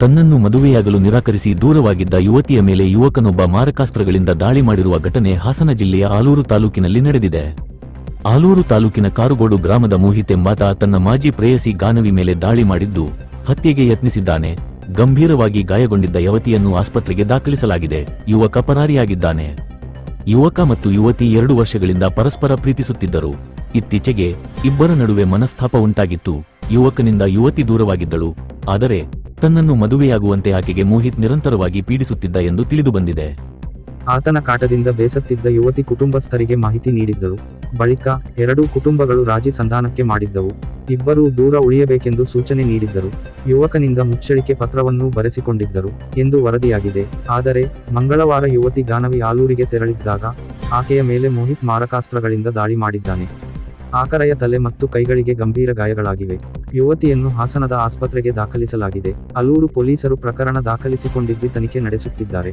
ತನ್ನನ್ನು ಮದುವೆಯಾಗಲು ನಿರಾಕರಿಸಿ ದೂರವಾಗಿದ್ದ ಯುವತಿಯ ಮೇಲೆ ಯುವಕನೊಬ್ಬ ಮಾರಕಾಸ್ತ್ರಗಳಿಂದ ದಾಳಿ ಮಾಡಿರುವ ಘಟನೆ ಹಾಸನ ಜಿಲ್ಲೆಯ ಆಲೂರು ತಾಲೂಕಿನಲ್ಲಿ ನಡೆದಿದೆ. ಆಲೂರು ತಾಲೂಕಿನ ಕಾರುಗೋಡು ಗ್ರಾಮದ ಮೋಹಿತ್ ಎಂಬಾತ ತನ್ನ ಮಾಜಿ ಪ್ರೇಯಸಿ ಗಾನವಿ ಮೇಲೆ ದಾಳಿ ಮಾಡಿದ್ದು, ಹತ್ಯೆಗೆ ಯತ್ನಿಸಿದ್ದಾನೆ. ಗಂಭೀರವಾಗಿ ಗಾಯಗೊಂಡಿದ್ದ ಯುವತಿಯನ್ನು ಆಸ್ಪತ್ರೆಗೆ ದಾಖಲಿಸಲಾಗಿದೆ. ಯುವಕ ಪರಾರಿಯಾಗಿದ್ದಾನೆ. ಯುವಕ ಮತ್ತು ಯುವತಿ ಎರಡು ವರ್ಷಗಳಿಂದ ಪರಸ್ಪರ ಪ್ರೀತಿಸುತ್ತಿದ್ದರು. ಇತ್ತೀಚೆಗೆ ಇಬ್ಬರ ನಡುವೆ ಮನಸ್ತಾಪ ಉಂಟಾಗಿತ್ತು. ಯುವಕನಿಂದ ಯುವತಿ ದೂರವಾಗಿದ್ದಳು. ಆದರೆ ತನ್ನನ್ನು ಮದುವೆಯಾಗುವಂತೆ ಆಕೆಗೆ ಮೋಹಿತ್ ನಿರಂತರವಾಗಿ ಪೀಡಿಸುತ್ತಿದ್ದ ಎಂದು ತಿಳಿದುಬಂದಿದೆ ಆತನ ಕಾಟದಿಂದ ಬೇಸತ್ತಿದ್ದ ಯುವತಿ ಕುಟುಂಬಸ್ಥರಿಗೆ ಮಾಹಿತಿ ನೀಡಿದ್ದರು ಬಳಿಕ ಎರಡೂ ಕುಟುಂಬಗಳು ರಾಜಿ ಸಂಧಾನಕ್ಕೆ ಮಾಡಿದ್ದವು. ಇಬ್ಬರೂ ದೂರ ಉಳಿಯಬೇಕೆಂದು ಸೂಚನೆ ನೀಡಿದ್ದರು. ಯುವಕನಿಂದ ಮುಚ್ಚಳಿಕೆ ಪತ್ರವನ್ನೂ ಬರೆಸಿಕೊಂಡಿದ್ದರು ಎಂದು ವರದಿಯಾಗಿದೆ. ಆದರೆ ಮಂಗಳವಾರ ಯುವತಿ ಗಾನವಿ ಆಲೂರಿಗೆ ತೆರಳಿದ್ದಾಗ ಆಕೆಯ ಮೇಲೆ ಮೋಹಿತ್ ಮಾರಕಾಸ್ತ್ರಗಳಿಂದ ದಾಳಿ ಮಾಡಿದ್ದಾನೆ. ಆಕರೆಯ ತಲೆ ಮತ್ತು ಕೈಗಳಿಗೆ ಗಂಭೀರ ಗಾಯಗಳಾಗಿವೆ. ಯುವತಿಯನ್ನು ಹಾಸನದ ಆಸ್ಪತ್ರೆಗೆ ದಾಖಲಿಸಲಾಗಿದೆ. ಅಲೂರು ಪೊಲೀಸರು ಪ್ರಕರಣ ದಾಖಲಿಸಿಕೊಂಡಿದ್ದು ತನಿಖೆ ನಡೆಸುತ್ತಿದ್ದಾರೆ.